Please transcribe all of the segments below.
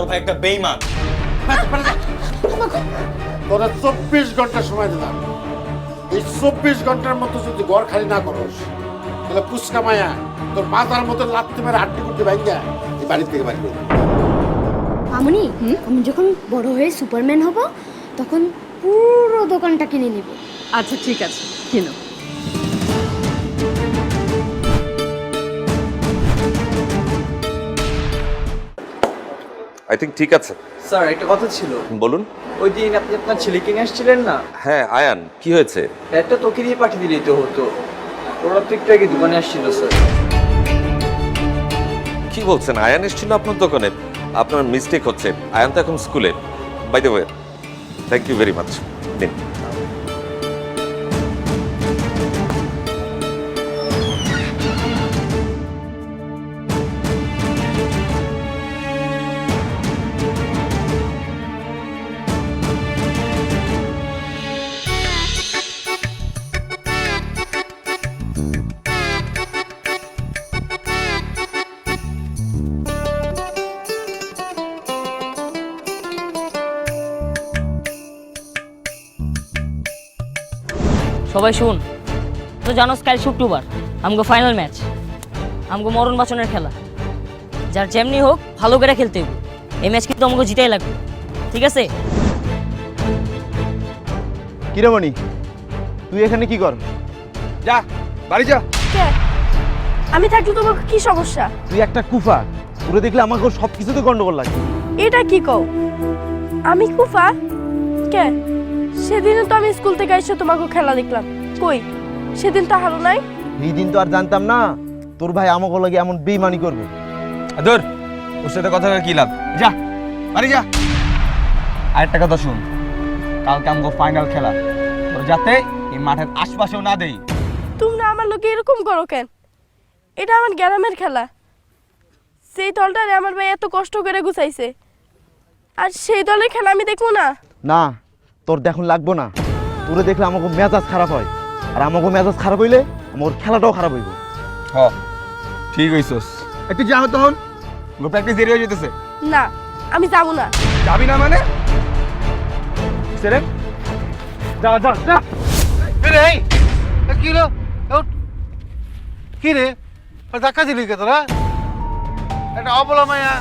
তোর ভাই একটা বেইমান। তোরা চব্বিশ ঘণ্টা সময় দিলাম। এই চব্বিশ ঘণ্টার মধ্যে যদি ঘর খালি না করস তাহলে পুচকা মায়া তোর মাথার মতো লাত্তি মেরে হাড্ডি কুড্ডি ভাঙ্গা এই বাড়ি থেকে বাড়ি মামুনি আমি যখন বড় হয়ে সুপারম্যান হব তখন পুরো দোকানটা কিনে নিব। আচ্ছা ঠিক আছে। কিনো। আই থিঙ্ক ঠিক আছে। স্যার একটা কথা ছিল। বলুন। ওই দিন আপনি আপনার ছেলেকে নিয়ে আসছিলেন না? হ্যাঁ আয়ান কি হয়েছে? একটা তোকে দিয়ে পাঠিয়ে দিলেই তো হতো। ওরা তো একটু আগে দোকানে আসছিল স্যার কি বলছেন? আয়ান এসেছিল আপনার দোকানে। আপনার মিস্টেক হচ্ছে। আয়ান তো এখন স্কুলে by the way thank you very much নিন সবাই শুন। তো জানোস কাল শুক্রবার আমগো ফাইনাল ম্যাচ আমগো মরণ বাঁচনের খেলা। যার যেমনি হোক ভালো করে খেলতে হইব। এই ম্যাচ কিন্তু আমাকে জিতাই লাগবে। ঠিক আছে? কিরমণি তুই এখানে কি কর? যা বাড়ি যা। আমি থাকলে তোমার কি সমস্যা? তুই একটা কুফা তোরে দেখলে আমাকে সব কিছুতে গন্ডগোল লাগে এটা কি কও? আমি কুফা? কে? সেদিনও তো আমি স্কুল থেকে এসে তোমাকে খেলা দেখলাম। কই? সেদিন তো হারো নাই? এই দিন তো আর জানতাম না। তোর ভাই আমাকে লাগে এমন বেইমানি করবে। ধর ওর সাথে কথা কি লাভ? যা বাড়ি যা। আরেকটা কথা শুন কালকে আমগো ফাইনাল খেলা। তোর যাতে এই মাঠের আশপাশেও না দেই। তোমরা আমার লোকে এরকম করো কেন? এটা আমার গ্রামের খেলা। সেই দলটারে আমার ভাই এত কষ্ট করে গুছাইছে আর সেই দলের খেলা আমি দেখব না? না তোর দেখুন লাগবো না। তোরে দেখলে আমাকে মেজাজ খারাপ হয়। আর আমাকে মেজাজ খারাপ হইলে আমার খেলাটাও খারাপ হইব। হ ঠিক হইছস। একটু যা তখন গো প্র্যাকটিস দেরি হয়ে যেতেছে। না আমি যাব না। যাবি না মানে? সেরে যা যা যা। রে কি রে ওঠ। কি রে? ধাক্কা দিলি কে তোরা? একটা অবলা মায়া।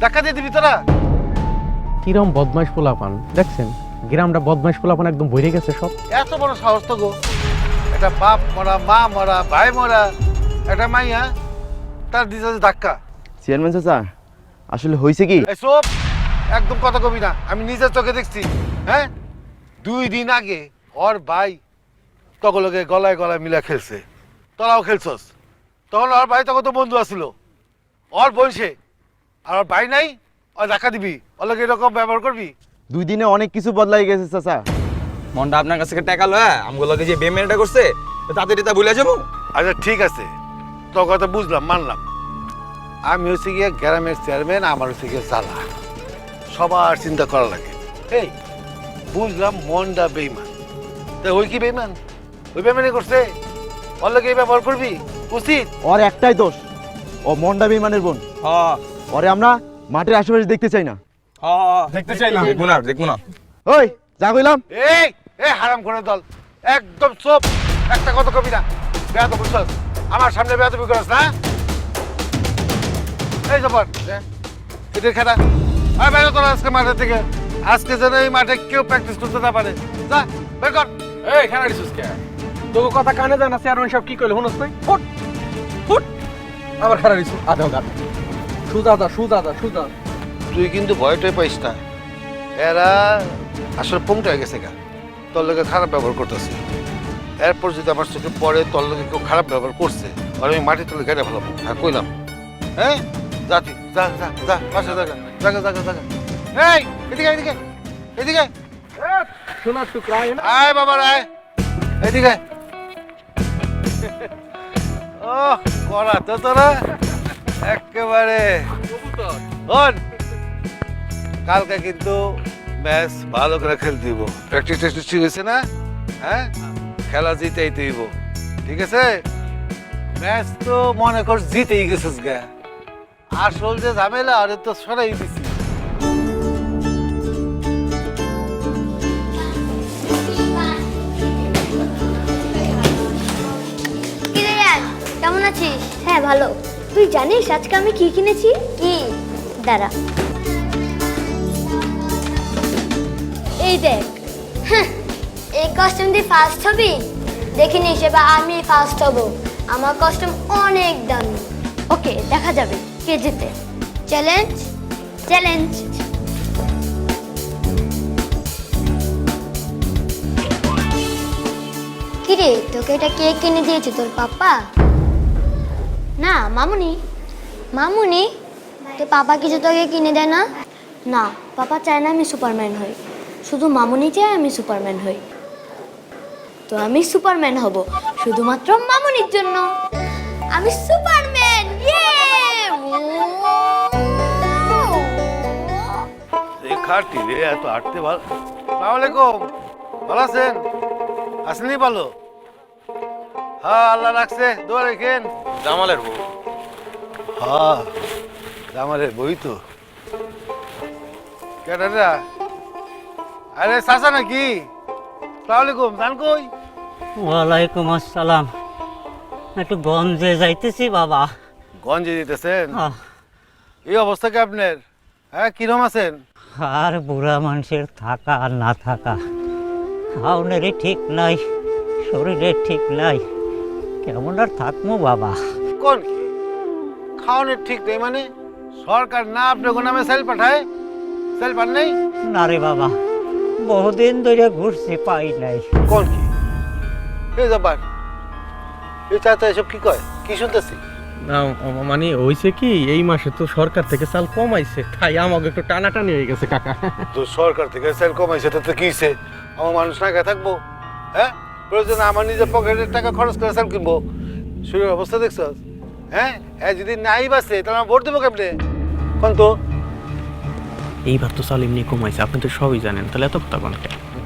ধাক্কা দিয়ে দিবি তোরা? কিরম বদমাইশ পোলাপান দেখছেন? গ্রামটা বদমাইশ পোলাপান একদম ভরে গেছে সব। এত বড় সাহস তো গো। একটা বাপ মরা মা মরা ভাই মরা একটা মাইয়া তার দিতে ধাক্কা। চেয়ারম্যান চাচা আসলে হয়েছে কি? সব একদম কথা কবি না। আমি নিজের চোখে দেখছি হ্যাঁ? দুই দিন আগে ওর ভাই তগলকে গলায় গলায় মিলা খেলছে। তোরাও খেলছস। তখন ওর ভাই তখন তো বন্ধু আসছিল ওর বলছে আর ওর ভাই নাই ওর দেখা দিবি। ওর এরকম ব্যবহার করবি? দুই দিনে অনেক কিছু বদলাই গেছে চাচা। মনটা আপনার কাছে টাকা লয় আমগুলো যে বেমেনটা করছে তো তাড়াতাড়ি তা ভুলে যাব? আচ্ছা ঠিক আছে। তোর কথা বুঝলাম মানলাম। আমি হচ্ছে গিয়ে গ্রামের চেয়ারম্যান আমার হচ্ছে গিয়ে জ্বালা। সবার চিন্তা করা লাগে। এই বুঝলাম মনটা বেইমান। তা ওই কি বেইমান? ওই বেইমানি করছে? ওর লোকে এই ব্যবহার করবি? উচিত? ওর একটাই দোষ ও মন্ডা বেইমানের বোন। হ্যাঁ ওরে আমরা মাঠের আশেপাশে দেখতে চাই না। হ্যাঁ দেখতে চাই না দেখব না দেখব না ওই যা কইলাম। এই এই হারাম করে দল। একদম চোপ। একটা কথা কবি না। বেয়া তো বুঝছস আমার সামনে বেয়া তুমি করস না? এই জবর এদের খেলা। আর বাইরে তোর আজকে মাঠে থেকে আজকে যেন এই মাঠে কেউ প্র্যাকটিস করতে না পারে। যা বের কর। এই খানা দিছিস কে? তোকে কথা কানে যায় না চেয়ারম্যান সব কি কইলে শুনস তুই? ফুট ফুট। আবার খানা দিছিস। আদা আদা সুদা দা সুদা দা সুদা তুই কিন্তু ভয়টাই পাইস না। এরা আসলে পংটা হয়ে গেছে গা। তোর লোকে খারাপ ব্যবহার করতেছে। এরপর যদি আমার চোখে পরে তোর লোকে কেউ খারাপ ব্যবহার করছে আর আমি মাটি তুলে গেড়ে ভালো হ্যাঁ কইলাম। হ্যাঁ? তুই যা যা যা পাশে জায়গা জায়গা জায়গা জায়গা এই এদিকে এদিকে এদিকে সোনার টুকরা আয় বাবা আয়। এদিকে ও করা তো তোরা। একেবারে। শোন, কালকে কিন্তু ম্যাচ ভালো করে খেলতে দিব প্র্যাকটিস ট্যাকটিস ঠিক হয়েছে না? হ্যাঁ? খেলা জিতেই দিব। ঠিক আছে? ম্যাচ তো মনে কর জিতেই গেছিস গা। আসল যে ঝামেলা আরে তো সরাই দিছি। কেমন আছিস? হ্যাঁ ভালো। তুই জানিস আজকে আমি কি কিনেছি? কি? দাঁড়া। এই দেখ। হ্যাঁ, এই কস্টিউম দিয়ে ফার্স্ট হবি? দেখিনি সেবা আমি ফার্স্ট হব। আমার কস্টিউম অনেক দামি। ওকে দেখা যাবে কে জিতে চ্যালেঞ্জ চ্যালেঞ্জ কিরে তোকে এটা কে কিনে দিয়েছে তোর পাপা? না মামুনি। মামুনি তোর পাপা কিছু তোকে কিনে দেয় না? না পাপা চায় না আমি সুপারম্যান হই। শুধু মামুনি চায় আমি সুপারম্যান হই। তো আমি সুপারম্যান হব শুধুমাত্র মামুনির জন্য। আমি সুপারম্যান ইয়ে! রেখাটি রে এত আটতে ভালো সালাম আলাইকুম ভালো আছেন? আসেনি ভালো। হ্যাঁ আল্লাহ রাখছে দোয়া রেখেন। জামালের বউ। হ্যাঁ জামালের বই তো। কেটারা আরে চাচা নাকি? সালাম আলাইকুম জান কই? ওয়ালাইকুম আসসালাম। একটু গঞ্জে যাইতেছি বাবা। গঞ্জে দিতেছেন আহ, এই অবস্থা কি আপনার? হ্যাঁ কিরম আছেন? আর বুড়া মানুষের থাকা আর না থাকা। খাওনেরই ঠিক নাই শরীরের ঠিক নাই। কেমন আর থাকব বাবা? কোন? কি খাওয়ানোর ঠিক নেই মানে? সরকার না আপনার নামে সেল পাঠায়? সেল পান নেই? না রে বাবা। বহুদিন ধরে ঘুরছি পাই নাই। কোন কি? এই ব্যাপার। এই চাচা এসব কি কয়? কি শুনতেছি? না মানে হইছে কি এই মাসে তো সরকার থেকে চাল কমাইছে তাই আমাকে একটু টানাটানি হয়ে গেছে কাকা। তো সরকার থেকে সেল কমাইছে তাতে কি হইছে? আমার মানুষ না খেয়ে থাকব? হ্যাঁ? প্রয়োজন আমার নিজের পকেটের টাকা খরচ করে চাল কিনবো। শরীরের অবস্থা দেখছ হ্যাঁ? হ্যাঁ যদি নাই বাসে তাহলে আমি ভোট দেবো কেমনে? কোন তো? এইবার তো চাল এমনি কমাইছে আপনি তো সবই জানেন তাহলে এত কথা কোন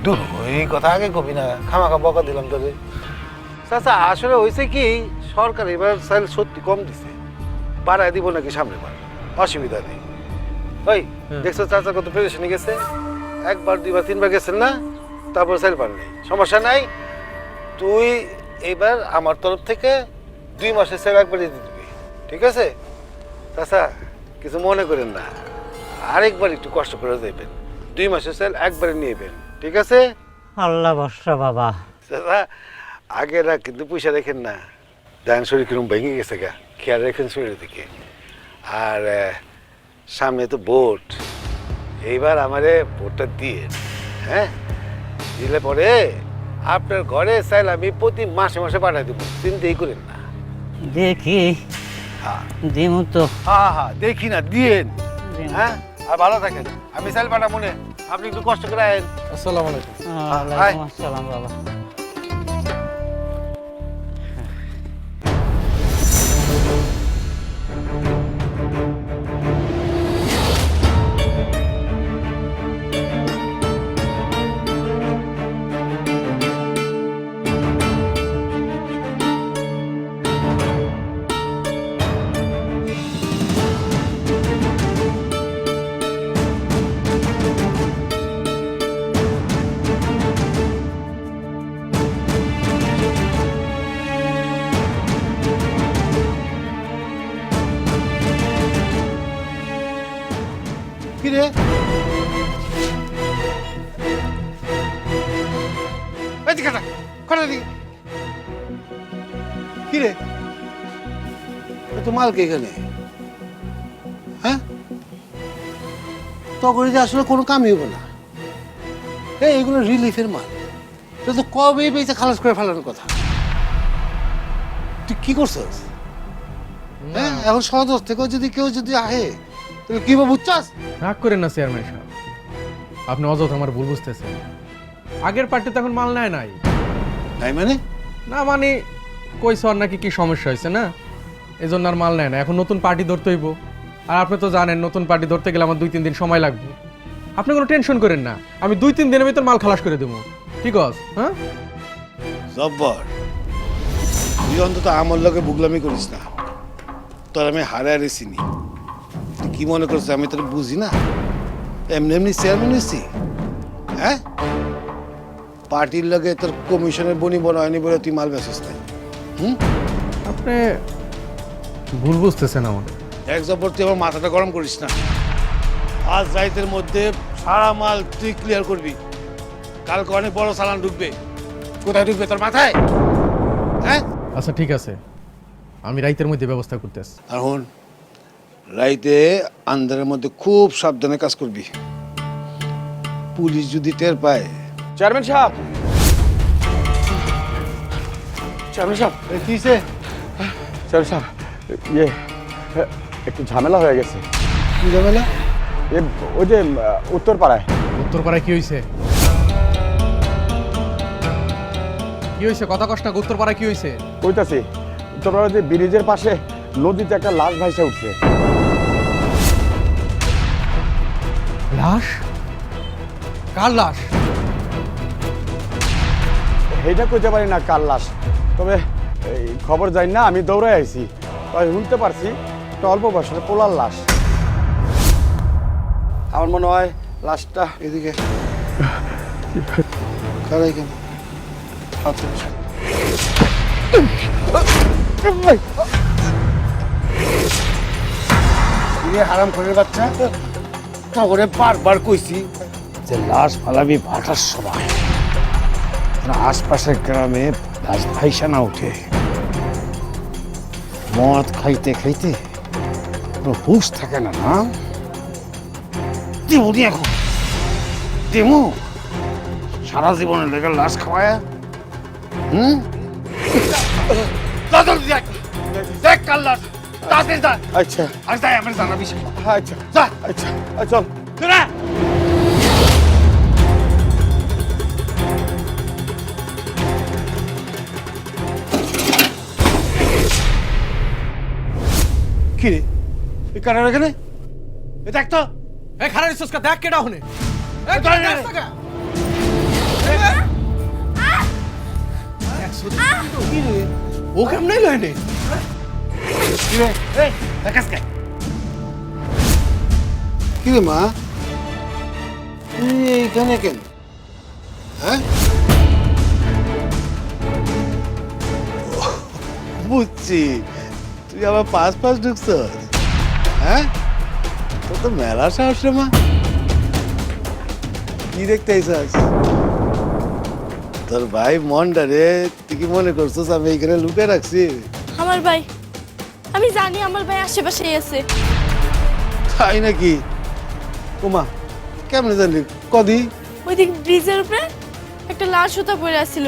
দূর এই কথা আগে কবি না খামাখা বকা দিলাম তোরে। চাচা আসলে হয়েছে কি সরকার এবার সেল সত্যি কম দিছে বাড়ায় দিব নাকি সামনে বার অসুবিধা নেই। ওই দেখছ চাচা কত পেরেশানি গেছে? একবার দুইবার তিনবার গেছেন না? তারপর সেল পান নেই সমস্যা নাই। তুই এবার আমার তরফ থেকে দুই মাসের একবারই দিয়ে দিবি ঠিক আছে? চাচা কিছু মনে করেন না। আরেকবার একটু কষ্ট করে দেবেন। দুই মাসের সেল একবারে নিয়েবেন ঠিক আছে? আল্লাহ বর্ষা বাবা। দাদা আগে না কিন্তু পয়সা রেখেন না দেন শরীর কিরম ভেঙে গেছে গা খেয়াল রেখেন শরীরের দিকে। আর সামনে তো ভোট এইবার আমারে ভোটটা দিয়ে হ্যাঁ? দিলে পরে আপনার ঘরে চাইল আমি প্রতি মাসে মাসে পাঠাই দেবো চিন্তাই করেন না। দেখি হ্যাঁ। দিমু তো। হ্যাঁ হ্যাঁ দেখি না দিয়েন হ্যাঁ? আর ভালো থাকেন। আমি সাইল পাঠা মনে আপনি একটু কষ্ট করে আসসালামু আলাইকুম। ওয়ালাইকুম আসসালাম বাবা। এদিকে না করে দিকে। কি রে তো মাল কে এখানে। হ্যাঁ? তখন যে আসলে কোনো কামই হবে না। এই এগুলো রিলিফের মাল। এটা তো কবে বেঁচে খালাস করে ফেলানোর কথা? তুই কি করছিস? হ্যাঁ এখন সদর থেকেও যদি কেউ যদি আহে তাহলে কি ভাবে বুঝছাস? রাগ করেন না চেয়ারম্যান সাহেব। আপনি অযথা আমার ভুল বুঝতেছেন। আগের পার্টিতে এখন মাল নেয় নাই। তাই মানে? না মানে কইস আর নাকি কি সমস্যা হয়েছে না? এই জন্য আর মাল নেয় না। এখন নতুন পার্টি ধরতে হইব। আর আপনি তো জানেন নতুন পার্টি ধরতে গেলে আমার দুই তিন দিন সময় লাগবে। আপনি কোনো টেনশন করেন না। আমি দুই তিন দিনের ভিতর মাল খালাস করে দেবো। ঠিক আছে হ্যাঁ? জব্বর তুই অন্তত আমার লোকে বুগলামি করিস না। তোর আমি হারে হারে চিনি। তুই কি মনে করছিস আমি তোর বুঝি না? এমনি এমনি চেয়ারম্যান হ্যাঁ? পার্টির লগে তোর কমিশনের বনি বনা হয়নি বলে তুই মাল বেচিস নাই। হুম? আপনি ভুল বুঝতেছেন আমার। এক জবর তুই আমার মাথাটা গরম করিস না। আজ রাইতের মধ্যে সারা মাল তুই ক্লিয়ার করবি। কালকে অনেক বড় চালান ঢুকবে। কোথায় ঢুকবে তোর মাথায়? হ্যাঁ? আচ্ছা ঠিক আছে। আমি রাইতের মধ্যে ব্যবস্থা করতেছি আর হন রাইতে আন্ধারের মধ্যে খুব সাবধানে কাজ করবি। পুলিশ যদি টের পায় চেয়ারম্যান সাহেব। চেয়ারম্যান সাহেব কিসে চল সাহেব ইয়ে একটু ঝামেলা হয়ে গেছে। কি ঝামেলা? এ ওই যে উত্তর পাড়ায়। উত্তরপাড়ায় কি হয়েছে কি হয়েছে কথা কষ্ট উত্তরপাড়ায় কি হয়েছে কইতাছি উত্তর পাড়ায় যে ব্রিজের পাশে নদীতে একটা লাশ ভাইসা উঠছে। লাশ? কার লাশ? এইটা কইতে পারি না, কার লাশ। তবে এই খবর যাই না, আমি দৌড়ে আইছি। তাই শুনতে পারছি, একটা অল্প বয়সের পোলার লাশ। আমার মনে হয় লাশটা এদিকে। খারাই কেন? ইয়ে হারাম করে বাচ্চা? তখন বারবার কইছি যে লাশ ফালাবি ভাটার সময়। না আশপাশের গ্রামে লাশ ভাইসা না উঠে মদ খাইতে খাইতে কোনো হুশ থাকে না না? এখন। সারা জীবনের লেগে লাশ খাওয়ায়? হুম? দেখ দেখ কাল লাশ। তাড়াতাড়ি যা আচ্ছা। আমার জানাবি সে। আচ্ছা। যা। আচ্ছা আচ্ছা চল তোরা কি রে এই কারার এখানে? এ দেখ তো। এ খারাপ সুস্কা দেখ কেডা হনে এ ধরে নে। ও কেমনে লয়নে কি রে এই দেখাস কে কি রে মা? তুই এইখানে কেন? হ্যাঁ? বুঝছি। তুই আবার পাঁচ পাঁচ ঢুকছ হ্যাঁ? তোর তো মেলা সাহস রে মা। কি দেখতে আইসাস তোর ভাই মনটা রে তুই কি মনে করছিস আমি এইখানে লুকে রাখছি? আমার ভাই আমি জানি আমার ভাই আশেপাশেই আছে। তাই নাকি? ওমা কেমনে জানলি? কদি? ওইদিক ব্রিজের উপরে একটা লাল সুতা পরে আসছিল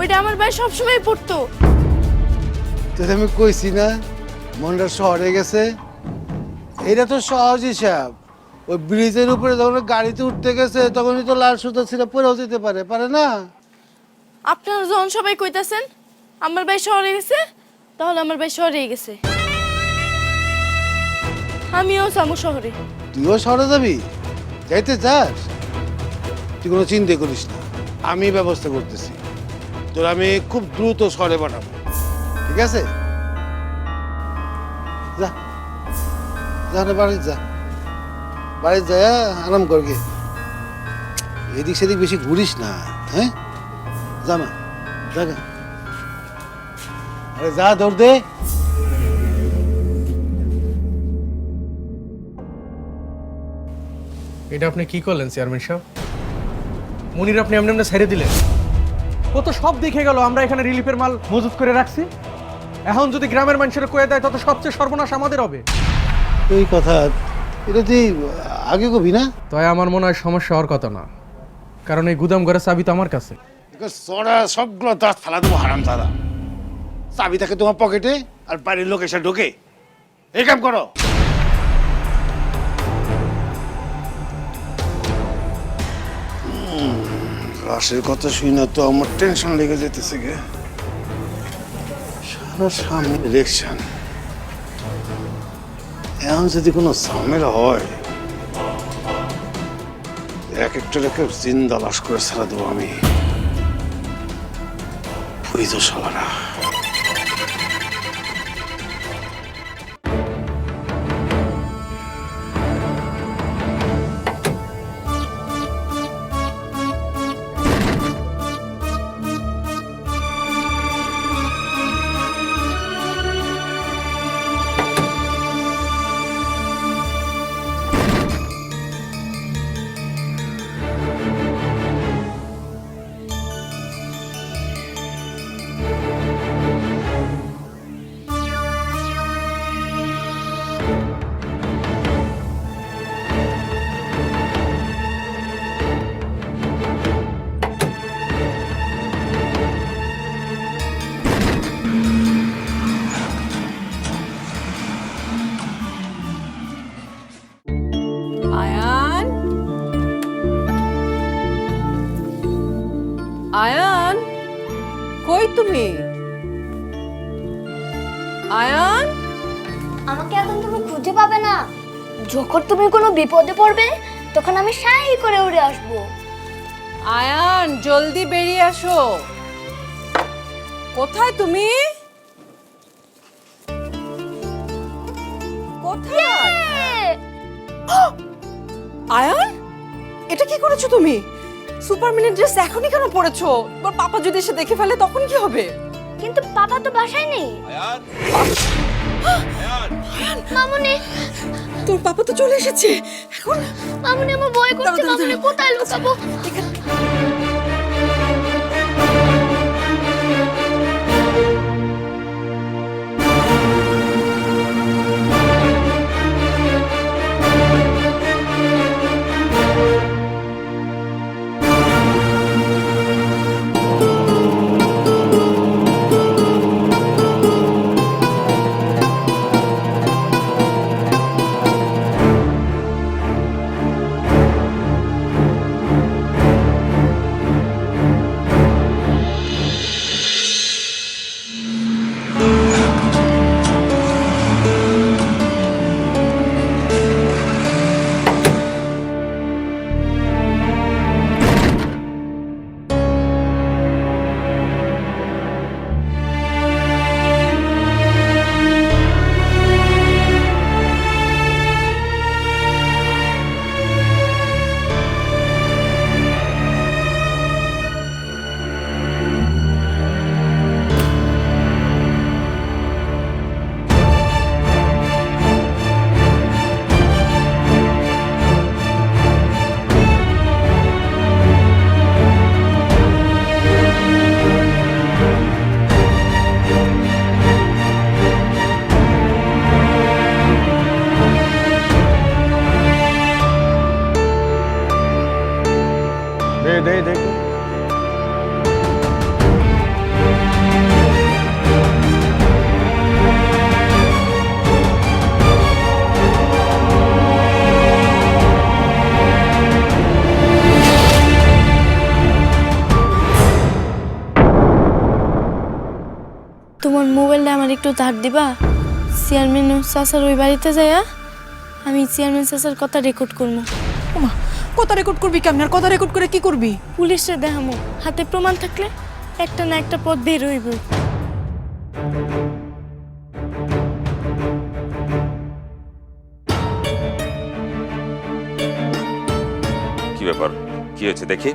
ওইটা আমার ভাই সবসময় পড়তো তোর আমি কইছি না মনটা শহরে গেছে। এটা তো সহজ হিসাব ওই ব্রিজের উপরে যখন গাড়িতে উঠতে গেছে তখনই তো লাল সুতো ছিল পরেও যেতে পারে পারে না? আপনারা যখন সবাই কইতাছেন আমার ভাই শহরে গেছে তাহলে আমার ভাই শহরে গেছে। আমিও যাব শহরে। তুইও শহরে যাবি? যাইতে চাস তুই কোনো চিন্তা করিস না। আমি ব্যবস্থা করতেছি। তোর আমি খুব দ্রুত শহরে পাঠাবো। ঠিক আছে? যা। যা না বাড়ি যা। বাড়ি যা আরাম করগে এদিক সেদিক বেশি ঘুরিস না হ্যাঁ? যা মা, যা গা। আরে যা দৌড় দে। এটা আপনি কি করলেন, চেয়ারম্যান সাহেব? মনির আপনি এমনি এমনি ছেড়ে দিলেন। ও তো সব দেখে গেল, আমরা এখানে রিলিফের মাল মজুত করে রাখছি। এখন যদি গ্রামের মানুষের কয়ে দেয় তত সবচেয়ে সর্বনাশ আমাদের হবে। এই কথা এটা তুই আগে কবি না? তাই আমার মনে হয় সমস্যা হওয়ার কথা না। কারণ এই গুদাম ঘরের চাবি তো আমার কাছে। সরা সবগুলো দাঁত ফালা দেবো হারাম দাদা। চাবি থাকে তোমার পকেটে আর বাড়ির লোক এসে ঢোকে। এই কাম করো। লাশের কথা শুই না তো আমার টেনশন লেগে যেতেছে গে। সারা সামনে ইলেকশন এখন যদি কোনো ঝামেলা হয়, এক একটা রেখে জিন্দা লাশ করে ছাড়া দেবো আমি। বুঝি তো যখন তুমি কোনো বিপদে পড়বে তখন আমি সাই করে উড়ে আসব। আয়ান জলদি বেরিয়ে আসো। কোথায় তুমি? কোথায়? আয়ান এটা কি করেছ তুমি? সুপারম্যানের ড্রেস এখনই কেন পরেছো? তোমার পাপা যদি এসে দেখে ফেলে তখন কি হবে? কিন্তু পাপা তো বাসায় নেই। মামুনি! তোর পাপা তো চলে এসেছে। এখন মামুনি আমার ভয় করছে মামুনি কোথায় লুকাবো? দে ধার দিবা? চেয়ারম্যান চাচার ওই বাড়িতে যাইয়া আমি চেয়ারম্যান চাচার কথা রেকর্ড করব ওমা কত রেকর্ড করবি কেমন? আর কত রেকর্ড করে কি করবি? পুলিশে দেখামো হাতে প্রমাণ থাকলে একটা না একটা পথ বের হইব। কি ব্যাপার? কি হয়েছে দেখি।